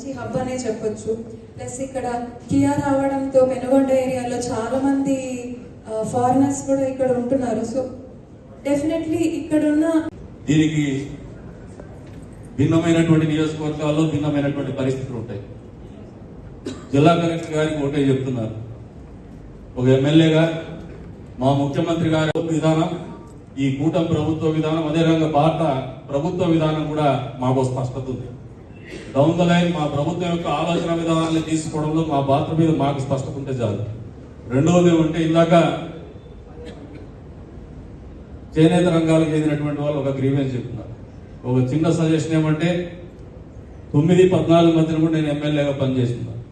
మంచి హబ్ అనే చెప్పొచ్చు. ప్లస్ ఇక్కడ కియా రావడంతో పెనుగొండ ఏరియాలో చాలా మంది ఫారినర్స్ కూడా ఇక్కడ ఉంటున్నారు. సో డెఫినెట్లీ ఇక్కడున్న దీనికి భిన్నమైనటువంటి నియోజకవర్గాల్లో భిన్నమైనటువంటి పరిస్థితులు ఉంటాయి. జిల్లా కలెక్టర్ గారికి ఒకటే చెప్తున్నారు. ఒక ఎమ్మెల్యేగా మా ముఖ్యమంత్రి గారి విధానం ఈ కూటమి ప్రభుత్వ విధానం అదే భారత ప్రభుత్వ విధానం కూడా మాకు స్పష్టత ఉంది. డౌన్ ద లైన్ మా ప్రభుత్వం యొక్క ఆలోచన విధానాన్ని తీసుకోవడంలో మా పాత్ర మీద మాకు స్పష్టత ఉంటే చాలు. రెండవది ఏమంటే ఇందాక చేనేత రంగాలకు చెందినటువంటి వాళ్ళు ఒక గ్రీవెన్స్ చెప్తున్నారు. ఒక చిన్న సజెషన్ ఏమంటే తొమ్మిది పద్నాలుగు మధ్యన కూడా నేను ఎమ్మెల్యేగా పనిచేస్తున్నాను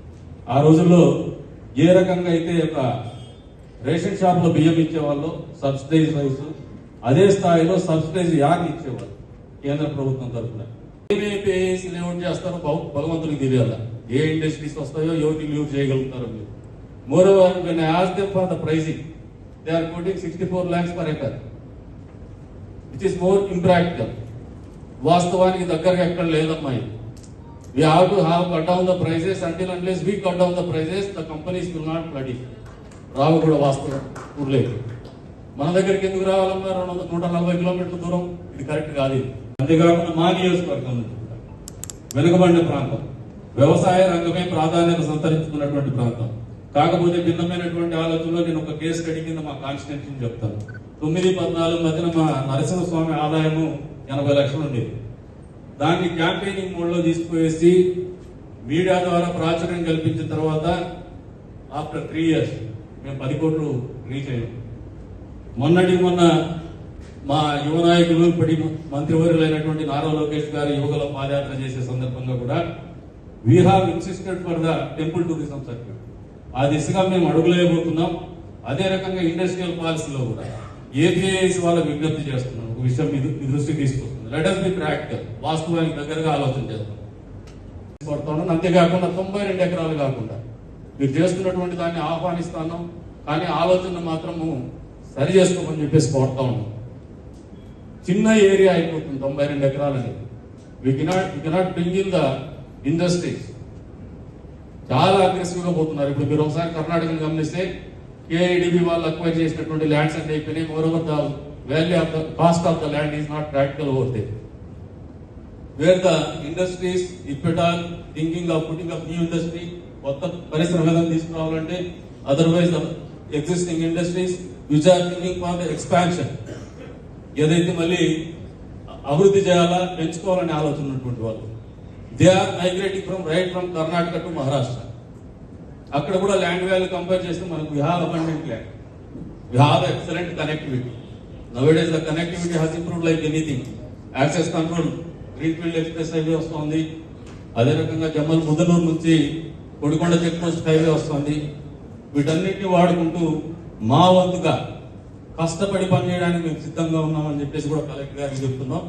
ఆ రోజుల్లో ఏ రకంగా అయితే ఒక రేషన్ షాప్లో బియ్యం ఇచ్చేవాళ్ళు సబ్సిడైజ్ రైస్ అదే స్థాయిలో సబ్సిడైజ్ యాగ్ ఇచ్చేవాళ్ళు కేంద్ర ప్రభుత్వం తరఫున. ఏమేమి లేఅవుట్ చేస్తారో భగ- భగవంతునికి తెలియాల? ఏ ఇండస్ట్రీస్ వస్తాయో ఎవరికి లీవ్ చేయగలుగుతారో మీరు? Moreover when as them for the pricing they are quoting sixty four lakhs per acre it is more impractical వాస్తవానికి దగ్గరగా ఎక్కడ లేదమ్మా ఇది. We have to have cut down the prices until unless we cut down the prices the companies will not flood రావు కూడా వాస్తవం ఊర్లేదు మన దగ్గరికి ఎందుకు రావాలన్నా రెండు వందల నూట నలభై కిలోమీటర్ల దూరం. ఇది కరెక్ట్ కాదు అంతేకాకుండా మా నియోజకవర్గం వెనుకబడిన ప్రాంతం వ్యవసాయ రంగమే ప్రాధాన్యత సంతరించుకున్నటువంటి ప్రాంతం. కాకపోతే భిన్నమైనటువంటి ఆలోచనలో నేను ఒక కేసు స్టడీ కింద మా కాన్స్టిట్యూన్సీ చెప్తాను. తొమ్మిది పద్నాలుగు మధ్యన మా నరసింహస్వామి ఆదాయము ఎనభై లక్షలు ఉండేది. దాన్ని క్యాంపెయినింగ్ మోడ్లో తీసుకువేసి మీడియా ద్వారా ప్రాచుర్యం కల్పించిన తర్వాత ఆఫ్టర్ త్రీ ఇయర్స్ మేము పది కోట్లు రీచ్ అయ్యాం. మొన్నటి మొన్న మా యువ నాయకులు ఇప్పటి మంత్రివర్యులైనటువంటి నారా లోకేష్ గారు యువకుల పాదయాత్ర చేసే సందర్భంగా కూడా we have insisted for the temple tourism circuit ఆ దిశగా మేము అడుగులేయబోతున్నాం. అదే రకంగా ఇండస్ట్రియల్ పాలసీలో కూడా ఏపీఐస్ వాళ్ళ విజ్ఞప్తి చేస్తున్నాం. ఒక విషయం మీ దృష్టికి తీసుకొస్తుంది. లెట్ అస్ బి ప్రాక్టికల్ వాస్తవానికి దగ్గరగా ఆలోచన చేస్తాం పడుతున్నాను అంతేకాకుండా తొంభై రెండు ఎకరాలు కాకుండా మీరు చేస్తున్నటువంటి దాన్ని ఆహ్వానిస్తాను. కానీ ఆలోచన మాత్రము సరి చేసుకోమని చెప్పేసి కోరుతా ఉన్నాం. చిన్న ఏరియా అయిపోతుంది తొంభై రెండు ఎకరాలని we cannot we cannot bring in the industries చాలా అగ్రెసివ్గా పోతున్నారు. ఇప్పుడు మీరు ఒకసారి కర్ణాటకను గమనిస్తే కేఐడిబి వాళ్ళు అక్వైర్ చేసినటువంటి ల్యాండ్స్ అన్ని అయిపోయినాయి. Moreover the value of the cost of the land is not practical over they where the industries if all thinking of putting of new industry కొత్త పరిశ్రమ ఏదైనా తీసుకురావాలంటే otherwise existing industries which are thinking for the expansion ఏదైతే మళ్ళీ అభివృద్ధి చేయాలా పెంచుకోవాలనే ఆలోచన ఉన్నటువంటి వాళ్ళు. They are migrating from right from Karnataka to Maharashtra అక్కడ కూడా ల్యాండ్ వాల్యూ కంపేర్ చేస్తే మనకు we have abundant land we excellent connectivity nowadays the connectivity has improve like anything access control greenfield express highway వస్తుంది. అదే రకంగా జమ్మల్ ముదనూరు నుంచి Kodikonda check post highway వస్తుంది. వీటన్నిటిని వాడుకుంటూ మా వంతుగా కష్టపడి పనిచేయడానికి మేము సిద్ధంగా ఉన్నామని చెప్పేసి కూడా కలెక్టర్ గారికి చెప్తున్నాం.